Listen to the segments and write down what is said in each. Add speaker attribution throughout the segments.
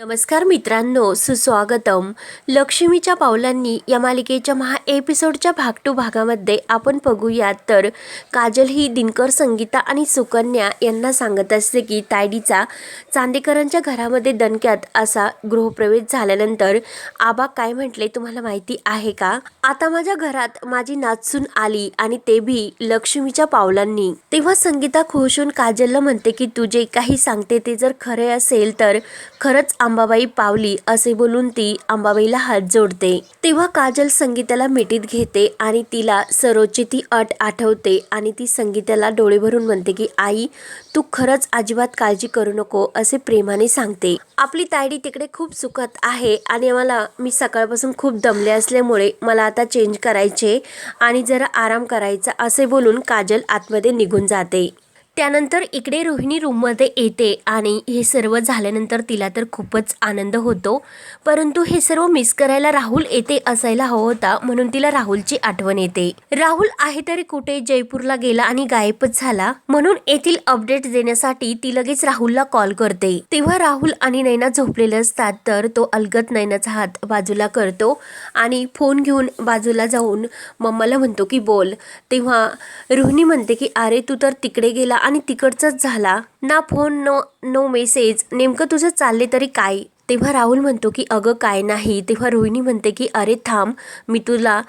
Speaker 1: नमस्कार मित्रांनो सुस्वागतम. लक्ष्मीच्या पावलांनी या मालिकेच्या महा एपिसोडच्या भाग टू भागामध्ये आपण बघूयात तर काजल ही दिनकर संगीता आणि सुकन्या यांना सांगत असते की तायडीचा चांदेकरांच्या घरामध्ये दणक्यात असा गृहप्रवेश झाल्यानंतर आबा काय म्हटले तुम्हाला माहिती आहे का? आता माझ्या घरात माझी नाचसून आली आणि ते भी लक्ष्मीच्या पावलांनी. तेव्हा संगीता खुश होऊन काजलला म्हणते की तू जे काही सांगते ते जर खरे असेल तर खरंच अंबाबाई पावली असे बोलून ती अंबाबाईला हात जोडते. तेव्हा काजल संगीताला मिठीत घेते आणि तिला सरोजची ती अट आठवते आणि ती संगीताला डोळे भरून म्हणते की आई तू खरंच अजिबात काळजी करू नको असे प्रेमाने सांगते. आपली तायडी तिकडे खूप सुखत आहे आणि मला मी सकाळपासून खूप दमले असल्यामुळे मला आता चेंज करायचे आणि जरा आराम करायचा असे बोलून काजल आतमध्ये निघून जाते. त्यानंतर इकडे रोहिणी रूममध्ये येते आणि हे सर्व झाल्यानंतर तिला तर खूपच आनंद होतो. परंतु हे सर्व मिस करायला राहुल येते असायला हवं होता म्हणून तिला राहुलची आठवण येते. राहुल आहे तरी कुठे जयपूरला गेला आणि गायबच झाला म्हणून येथील अपडेट देण्यासाठी ती लगेच राहुलला कॉल करते. तेव्हा राहुल आणि नैना झोपलेले असतात तर तो अलगत नैनाचा हात बाजूला करतो आणि फोन घेऊन बाजूला जाऊन मम्माला म्हणतो की बोल. तेव्हा रोहिणी म्हणते की अरे तू तर तिकडे गेला आणि तिकडचाच झाला. ना फोन नो नो मेसेज नेमकं तुझं चालले तरी काय? तेव्हा राहुल म्हणतो की अगं काय नाही. तेव्हा रोहिणी म्हणते की अरे थांब मी तुला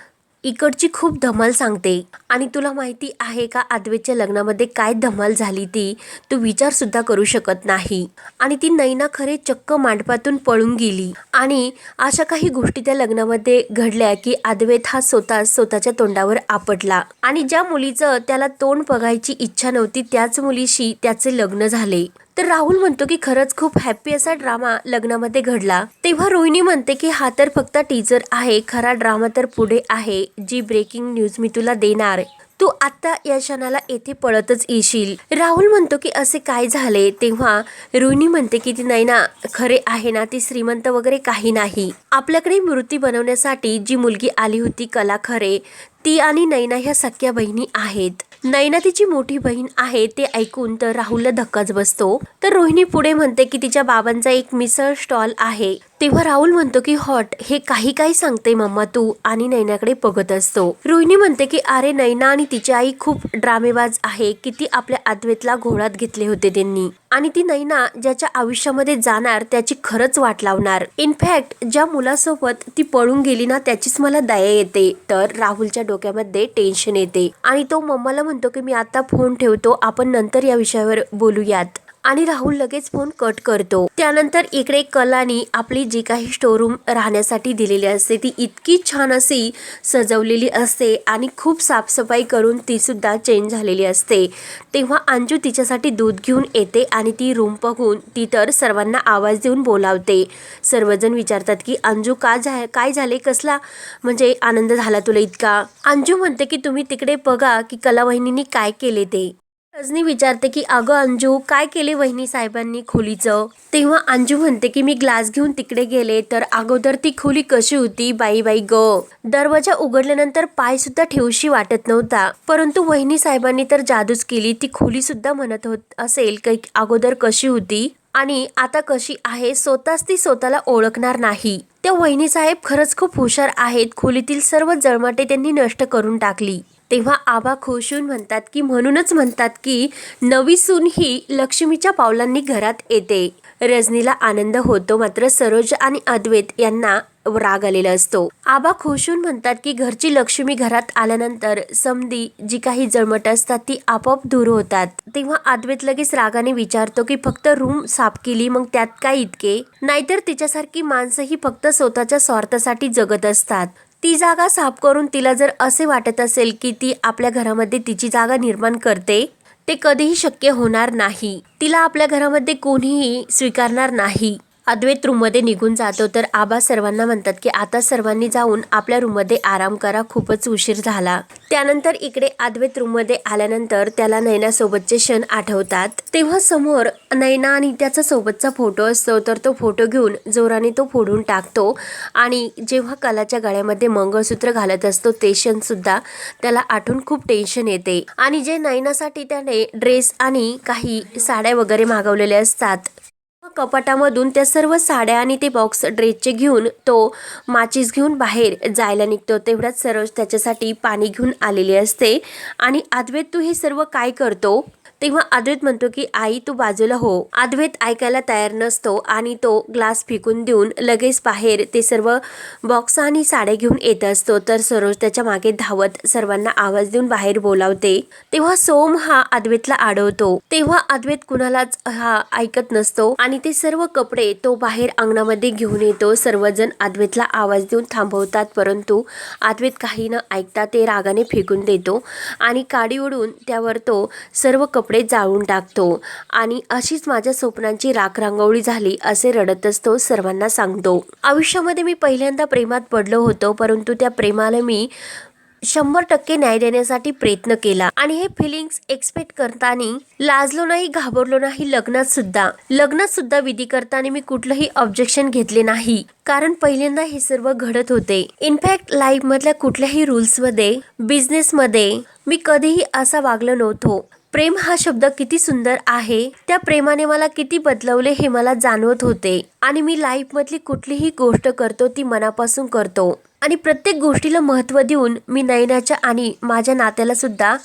Speaker 1: इकडची खूप धमाल सांगते. आणि तुला माहिती आहे का आदवेच्या लग्नामध्ये काय धमाल झाली ती? तू विचार सुद्धा करू शकत नाही. आणि ती नैना खरे चक्क मांडपातून पळून गेली. आणि अशा काही गोष्टी त्या लग्नामध्ये घडल्या की आदवेत हा स्वतः स्वतःच्या तोंडावर आपटला. आणि ज्या मुलीचं त्याला तोंड बघायची इच्छा नव्हती त्याच मुलीशी त्याचे लग्न झाले. तर राहुल म्हणतो की खरंच खूप हॅप्पी असा ड्रामा लग्नामध्ये घडला. तेव्हा रोहिणी म्हणते की हा तर फक्त टीजर आहे. खरा ड्रामा तर पुढे आहे. जी ब्रेकिंग न्यूज मी तुला देणार. तू आता या क्षणाला येथे पळतच येशील. राहुल म्हणतो की असे काय झाले? तेव्हा रोहिणी म्हणते की ती नाही ना खरे आहे ना ती श्रीमंत वगैरे काही नाही. आपल्याकडे मूर्ती बनवण्यासाठी जी मुलगी आली होती कला खरे ती आणि नैना ह्या सख्या बहिणी आहेत. नैना तिची मोठी बहीण आहे ते ऐकून तर राहुलला धक्काच बसतो. तर रोहिणी पुढे म्हणते की तिच्या बाबांचा एक मिसळ स्टॉल आहे. तेव्हा राहुल म्हणतो की हॉट हे काही काही सांगते मम्मा तू आणि नैनाकडे बघत असतो. रोहिणी म्हणते की अरे नैना आणि तिची आई खूप ड्रामेबाज आहे की ती आपल्या आद्वेतला घोळात घेतले होते त्यांनी. आणि ती नैना ज्याच्या आयुष्यामध्ये जाणार त्याची खरंच वाट लावणार. इनफॅक्ट ज्या मुलासोबत ती पळून गेली ना त्याचीच मला दया येते. तर राहुलच्या डोक्यामध्ये टेन्शन येते. आणि तो मम्माला म्हणतो की मी आता फोन ठेवतो आपण नंतर या विषयावर बोलूयात. आणि राहुल लगेच फोन कट करतो. त्यानंतर इकडे कलानी आपली जी काही स्टोरूम राहण्यासाठी दिलेली असते ती इतकी छान अशी सजवलेली असते आणि खूप साफसफाई करून ती सुद्धा चेंज झालेली असते. तेव्हा अंजू तिच्यासाठी दूध घेऊन येते आणि ती रूम बघून ती तर सर्वांना आवाज देऊन बोलावते. सर्वजण विचारतात की अंजू का झा काय झाले? कसला म्हणजे आनंद झाला तुला इतका? अंजू म्हणते की तुम्ही तिकडे बघा की कला काय केले ते. रजनी विचारते की अगं अंजू काय केले वहिनी साहेबांनी खोलीचं? तेव्हा अंजू म्हणते की मी ग्लास घेऊन तिकडे गेले तर अगोदर ती खोली कशी होती बाई बाई ग? दरवाजा उघडल्यानंतर पाय सुद्धा ठेवशी वाटत नव्हता. परंतु वहिनी साहेबांनी तर जादूच केली ती खोली सुद्धा म्हणत होत असेल की अगोदर कशी होती आणि आता कशी आहे स्वतःच ती स्वतःला ओळखणार नाही. त्या वहिनी साहेब खरंच खूप हुशार आहेत. खोलीतील सर्व जळमाटे त्यांनी नष्ट करून टाकली. तेव्हा आबा खुश होऊन म्हणतात की म्हणूनच म्हणतात की नवी सून ही लक्ष्मीच्या पावलांनी घरात येते. रजनीला आनंद होतो मात्र सरोज आणि अद्वैत यांना राग आलेला असतो. आबा खुशून म्हणतात की घरची लक्ष्मी घरात आल्यानंतर समधी जी काही जळमट असतात ती आपोआप दूर होतात. तेव्हा अद्वैत लगेच रागाने विचारतो की फक्त रूम साफ केली मग त्यात काय इतके? नाहीतर तिच्यासारखी माणसं ही फक्त स्वतःच्या स्वार्थासाठी जगत असतात. ती जागा साफ करून तिला जर असे वाटत असेल की ती आपल्या घरामध्ये तिची जागा निर्माण करते ते कधीही शक्य होणार नाही. तिला आपल्या घरामध्ये कोणीही स्वीकारणार नाही. अद्वैत रूममध्ये निघून जातो. तर आबा सर्वांना म्हणतात की आता सर्वांनी जाऊन आपल्या रूममध्ये आराम करा. खूपच उशीर झाला. त्यानंतर इकडे अद्वैत रूममध्ये आल्यानंतर त्याला नैनासोबतचे क्षण आठवतात. तेव्हा समोर नैना आणि त्याचा सोबतचा फोटो असतो. तर तो फोटो घेऊन जोराने तो फोडून टाकतो. आणि जेव्हा कलाच्या गळ्यामध्ये मंगळसूत्र घालत असतो ते क्षण सुद्धा त्याला आठवून खूप टेन्शन येते. आणि जे नैनासाठी त्याने ड्रेस आणि काही साड्या वगैरे मागवलेल्या असतात कपाटामधून त्या सर्व साड्या आणि ते बॉक्स ड्रेसचे घेऊन तो माचीस घेऊन बाहेर जायला निघतो. तेवढ्यात सरोज त्याच्यासाठी पाणी घेऊन आलेली असते. आणि अद्वैत तू हे सर्व काय करतो? तेव्हा अद्वैत म्हणतो की आई तू बाजूला हो. अद्वैत ऐकायला तयार नसतो आणि तो ग्लास फेकून देऊन लगेच बाहेर ते सर्व बॉक्स आणि साड्या घेऊन येत असतो. तर सरोज त्याच्यामागे धावत सर्वांना आवाज देऊन बाहेर बोलावते. तेव्हा सोम हा अद्वैतला अडवतो तेव्हा अद्वैत कुणालाच हा ऐकत नसतो आणि ते सर्व कपडे तो बाहेर अंगणामध्ये घेऊन येतो. सर्वजण अद्वैतला आवाज देऊन थांबवतात परंतु अद्वैत काही न ऐकता ते रागाने फेकून देतो आणि काडी उडून त्यावर तो सर्व कपडे कपडे जाळून टाकतो. आणि अशीच माझ्या स्वप्नांची राखरांगोळी झाली असे रडतच तो सर्वांना सांगतो. आयुष्यामध्ये मी पहिल्यांदा प्रेमात पडलो होतो परंतु त्या प्रेमाला मी शंभर टक्के न्याय देण्यासाठी प्रयत्न केला. आणि हे फिलिंग्स एक्सपेक्ट करताना लाजलो नाही घाबरलो नाही लग्नात सुद्धा. लग्नात सुद्धा विधी करताना मी कुठलंही ऑब्जेक्शन घेतले नाही. कारण पहिल्यांदा हे सर्व घडत होते. इनफॅक्ट लाईफ मधल्या कुठल्याही रुल्समध्ये बिझनेस मध्ये मी कधीही असा वागलो नव्हतो. प्रेम हा शब्द किती सुंदर आहे त्या प्रेमाने मला किती बदलवले हे मला जाणवत होते. आणि मी लाईफ मधली कुठलीही गोष्ट करतो ती मनापासून करतो. आणि प्रत्येक गोष्टीला महत्त्व देऊन मी नयनाच्या आणि माझ्या नात्याला सुद्धा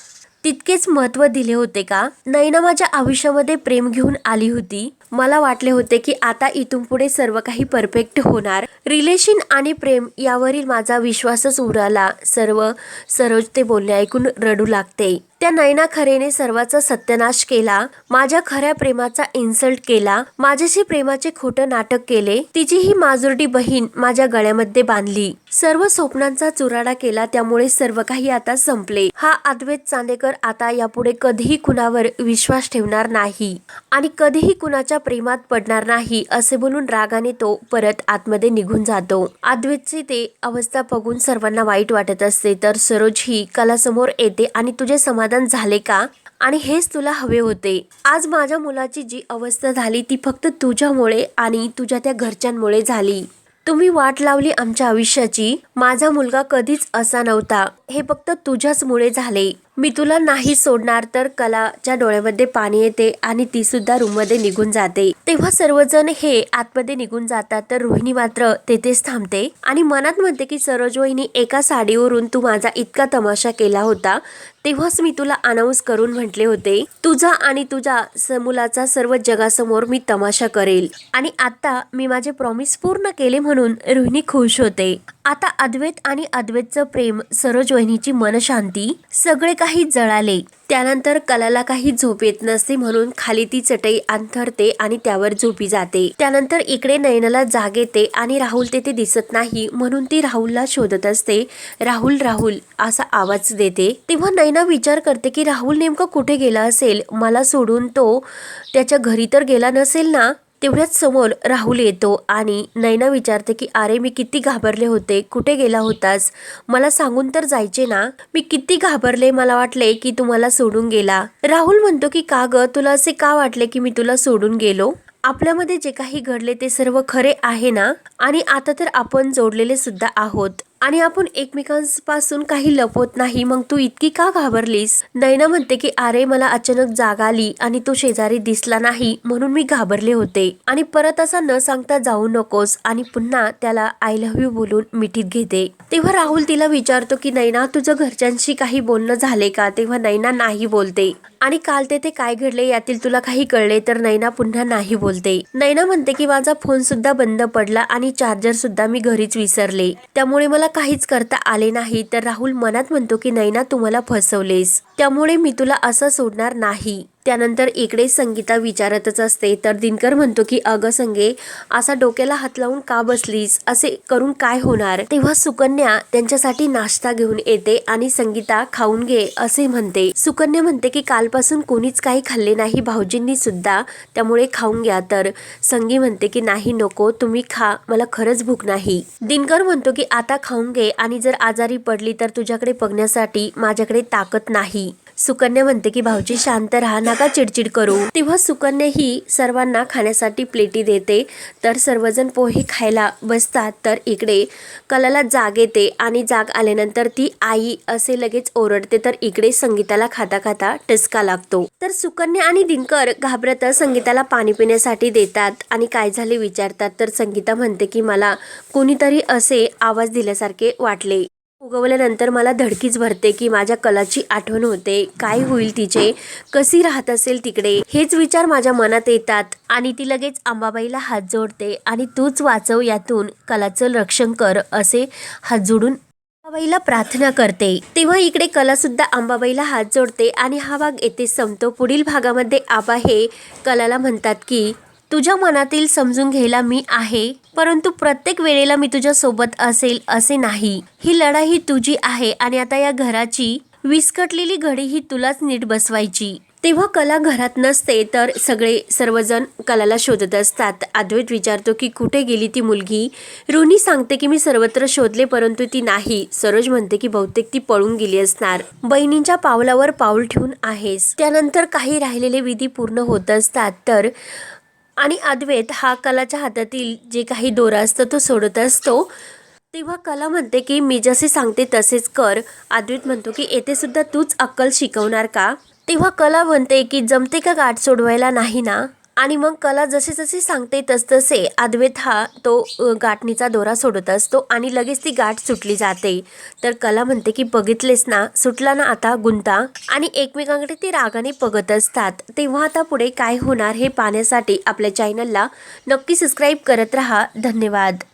Speaker 1: तितकेच महत्त्व दिले होते का? नैना माझ्या आयुष्यामध्ये प्रेम घेऊन आली होती. मला वाटले होते की आता इथून पुढे सर्व काही परफेक्ट होणार. रिलेशन आणि प्रेम यावरील माझा विश्वासच उडाला. सर्व सरोज ते बोलणे ऐकून रडू लागते. त्या नैना खरेने सर्वाचा सत्यानाश केला माझ्या खऱ्या प्रेमाचा इन्सल्ट केला माझ्याशी प्रेमाचे खोटं नाटक केले तिची ही माजुरडी बहीण माझ्या गळ्यामध्ये बांधली. सर्व स्वप्नांचा चुराडा केला त्यामुळे सर्व काही आता संपले. हा अद्वैत चांदेकर आता यापुढे कधीही कुणावर विश्वास ठेवणार नाही आणि कधीही कुणाच्या प्रेमात पडणार नाही असे बोलून रागाने तो परत आतमध्ये निघून जातो. अद्वैतची ते अवस्था बघून सर्वांना वाईट वाटत असते. तर सरोज ही कलासमोर येते आणि तुझे समाधान झाले का? आणि हेच तुला हवे होते. आज माझ्या मुलाची जी अवस्था झाली ती फक्त तुझ्यामुळे आणि तुझ्या त्या घरच्यांमुळे झाली. तुम्ही वाट लावली आमच्या आयुष्याची. माझा मुलगा कधीच असा नव्हता. हे फक्त तुझ्याचमुळे झाले. मी तुला नाही सोडणार तर कलाच्या डोळ्यामध्ये पाणी येते आणि ती सुद्धा रूममध्ये निघून जाते. तेव्हा सर्वजण हे आतमध्ये निघून जातात तर रोहिणी मात्र तेथेच थांबते आणि मनात म्हणते की सरोज वहिनी एका साडीवरून तू माझा इतका तमाशा केला होता. तेव्हाच मी तुला अनाऊन्स करून म्हटले होते तुझा आणि तुझ्या स- मुलाचा सर्व जगासमोर मी तमाशा करेल. आणि आता मी माझे प्रॉमिस पूर्ण केले म्हणून रोहिणी खुश होते. आता अद्वैत आणि अद्वैतचं प्रेम सरोज वहिनीची मनशांती सगळे काही जळाले. त्यानंतर कलाला काही झोप येत नसते म्हणून खाली ती चटई अंथरते आणि त्यावर झोपी जाते. त्यानंतर इकडे नयनाला जाग येते आणि राहुल तेथे दिसत नाही म्हणून ती राहुलला शोधत असते. राहुल राहुल असा आवाज देते. तेव्हा नयना विचार करते की राहुल नेमकं कुठे गेला असेल? मला सोडून तो त्याच्या घरी तर गेला नसेल ना? तेवढ्याच समोर राहुल येतो आणि नैना विचारते की अरे मी किती घाबरले होते. कुठे गेला होतास? मला सांगून तर जायचे ना. मी किती घाबरले मला वाटले की तू मला सोडून गेला. राहुल म्हणतो की का ग? तुला असे का वाटले की मी तुला सोडून गेलो? आपल्यामध्ये जे काही घडले ते सर्व खरे आहे ना? आणि आता तर आपण जोडलेले सुद्धा आहोत. आणि आपण एकमेकांपासून काही लपवत नाही मग तू इतकी का घाबरलीस? नैना म्हणते की अरे मला अचानक जाग आली आणि तो शेजारी दिसला नाही म्हणून मी घाबरले होते. आणि परत असा न सांगता जाऊ नकोस आणि पुन्हा त्याला आय लव्ह यू बोलून मिठीत घेते. तेव्हा राहुल तिला विचारतो की नैना तुझं घरच्यांशी काही बोलणं झाले का? तेव्हा नैना नाही बोलते. आणि काल तेथे काय घडले यातील तुला काही कळले तर नैना पुन्हा नाही बोलते. नैना म्हणते की माझा फोन सुद्धा बंद पडला आणि चार्जर सुद्धा मी घरीच विसरले. त्यामुळे मला काहीच करता आले नाही. तर राहुल मनात म्हणतो की नैना तू मला फसवलेस. त्यामुळे मी तुला असं सोडणार नाही. त्यानंतर इकडे संगीता विचारतच असते. तर दिनकर म्हणतो की अगं संगे असा डोक्याला हात लावून का बसलीस? असे करून काय होणार? तेव्हा सुकन्या त्यांच्यासाठी नाश्ता घेऊन येते आणि संगीता खाऊन घे असे म्हणते. सुकन्या म्हणते की कालपासून कोणीच काही खाल्ले नाही भाऊजींनी सुद्धा त्यामुळे खाऊन घ्या. तर संगी म्हणते की नाही नको तुम्ही खा मला खरंच भूक नाही. दिनकर म्हणतो की आता खाऊन घे आणि जर आजारी पडली तर तुझ्याकडे बघण्यासाठी माझ्याकडे ताकद नाही. सुकन्या म्हणते की भाऊजी शांत राहा ना नका चिडचिड करू. तेव्हा सुकन्या ही सर्वांना खाण्यासाठी प्लेटी देते. तर सर्वजण पोहे खायला बसतात. तर इकडे कलाला जाग येते आणि जाग आल्यानंतर ती आई असे लगेच ओरडते. तर इकडे संगीताला खाता खाता टसका लागतो. तर सुकन्या आणि दिनकर घाबरत संगीताला पाणी पिण्यासाठी देतात आणि काय झाले विचारतात. तर संगीता म्हणते की मला कोणीतरी असे आवाज दिल्यासारखे वाटले. उगवल्यानंतर मला धडकीच भरते की माझ्या कलाची आठवण होते. काय होईल तिचे? कशी राहत असेल तिकडे? हेच विचार माझ्या मनात येतात आणि ती लगेच अंबाबाईला हात जोडते. आणि तूच वाचव यातून कलाचं रक्षण कर असे हात जोडून अंबाबाईला प्रार्थना करते. तेव्हा इकडे कलासुद्धा अंबाबाईला हात जोडते आणि हा भाग येथे संपतो. पुढील भागामध्ये आबा हे कलाला म्हणतात की तुझ्या मनातील समजून घ्यायला मी आहे परंतु प्रत्येक वेळेला मी तुझ्या सोबत असेल असे नाही. ही लढाई ही तुझी आहे आणि आता या घराची विस्कटलेली घडी ही तुलाच नीट बसवायची. तेव्हा कला घरात नसते तर सगळे सर्वजण कलाला शोधत असतात. अद्वैत विचारतो की कुठे गेली ती मुलगी? रुनी सांगते की मी सर्वत्र शोधले परंतु ती नाही. सरोज म्हणते की बहुतेक ती पळून गेली असणार. बहिणींच्या पावलावर पाऊल ठेवून आहेस. त्यानंतर काही राहिलेले विधी पूर्ण होत असतात तर आणि अद्वैत हा कलाच्या हातातील जे काही दोरा असतो तो सोडत असतो. तेव्हा कला म्हणते की मी जसे सांगते तसेच कर. अद्वैत म्हणतो की येथे सुद्धा तूच अक्कल शिकवणार का? तेव्हा कला म्हणते की जमते का गाठ सोडवायला नाही ना? आणि मग कला जसे जसे सांगते तसतसे अद्वैत हा तो गाठणीचा दोरा सोडत असतो आणि लगेच ती गाठ सुटली जाते. तर कला म्हणते की बघितलेस ना सुटला ना आता गुंता आणि एकमेकांकडे ते रागाने बघत असतात. तेव्हा आता पुढे काय होणार हे पाहण्यासाठी आपल्या चॅनलला नक्की सबस्क्राईब करत राहा. धन्यवाद.